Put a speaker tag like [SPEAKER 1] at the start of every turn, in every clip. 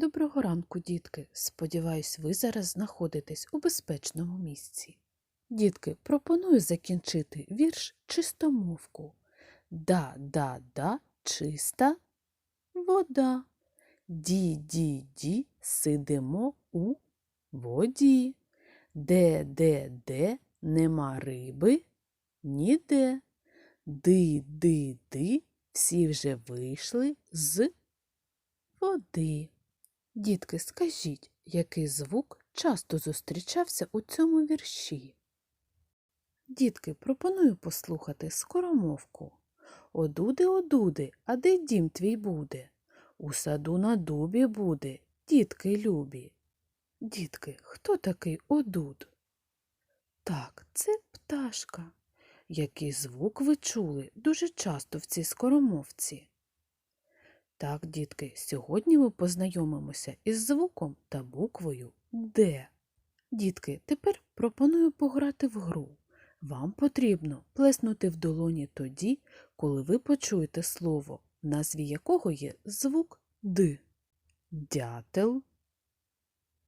[SPEAKER 1] Доброго ранку, дітки. Сподіваюсь, ви зараз знаходитесь у безпечному місці. Дітки, пропоную закінчити вірш чистомовку. Да, да, да, чиста вода. Ді, ді, ді, сидимо у воді. Де, де, де, нема риби ніде. Ди, ди, ди, всі вже вийшли з води. Дітки, скажіть, який звук часто зустрічався у цьому вірші? Дітки, пропоную послухати скоромовку. Одуди, одуди, а де дім твій буде? У саду на дубі буде, дітки любі. Дітки, хто такий одуд? Так, це пташка. Який звук ви чули дуже часто в цій скоромовці? Так, дітки, сьогодні ми познайомимося із звуком та буквою Д. Дітки, тепер пропоную пограти в гру. Вам потрібно плеснути в долоні тоді, коли ви почуєте слово, в назві якого є звук Д. Дятел,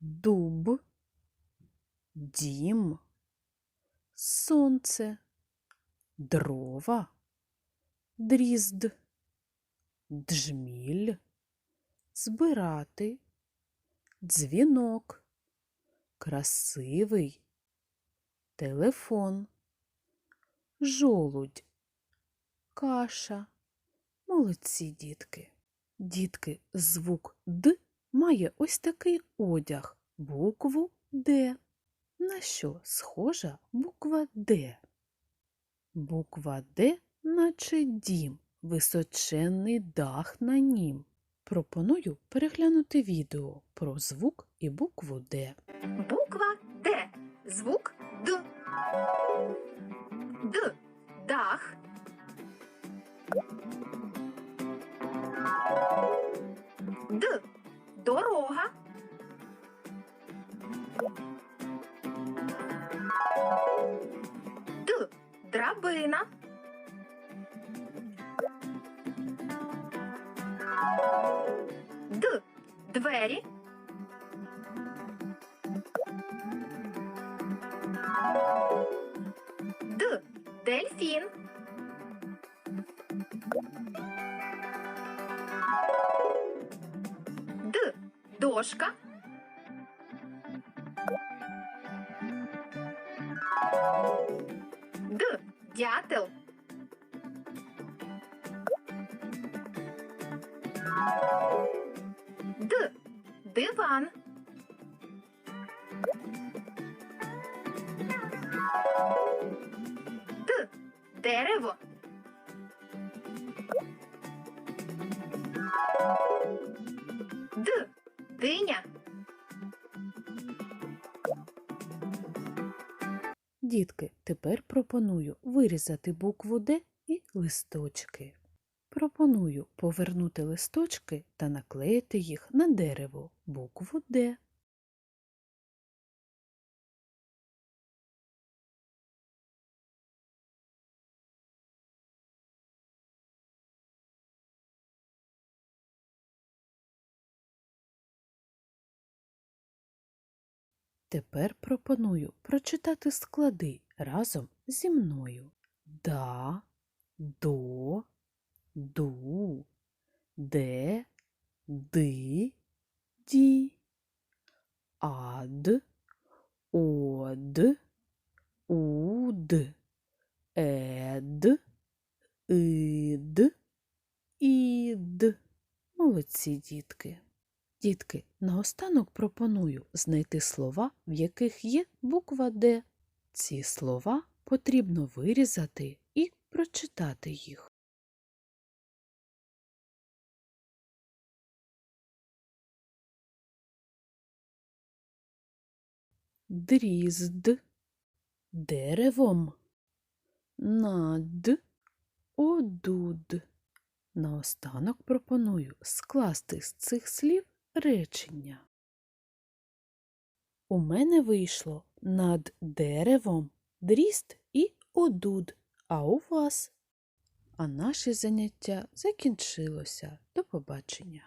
[SPEAKER 1] дуб, дім, сонце, дрова, дрізд джміль, збирати, дзвінок, красивий, телефон, жолудь, каша. Молодці дітки. Дітки, звук Д має ось такий одяг, букву Д. На що схожа буква Д? Буква Д, наче дім, височенний дах на нім. Пропоную переглянути відео про звук і букву Д.
[SPEAKER 2] Буква Д. Звук Д. Д. Дах. Д. Дорога. Д. Драбина. Д. Двері. Д. Дельфін. Д. Дошка. Д. Дятел. Д. Диван. Д. Дерево. Д. Диня.
[SPEAKER 1] Дітки, тепер пропоную вирізати букву Д і листочки. Пропоную повернути листочки та наклеїти їх на дерево букву Д. Тепер пропоную прочитати склади разом зі мною. Да, до, ду, де, ди, ді, ад, од, уд, ед, ид, ід. Молодці, дітки. Дітки, наостанок пропоную знайти слова, в яких є буква Д. Ці слова потрібно вирізати і прочитати їх. Дрізд деревом над одуд. Наостанок пропоную скласти з цих слів речення. У мене вийшло над деревом дріст і одуд, а у вас. А наше заняття закінчилося. До побачення.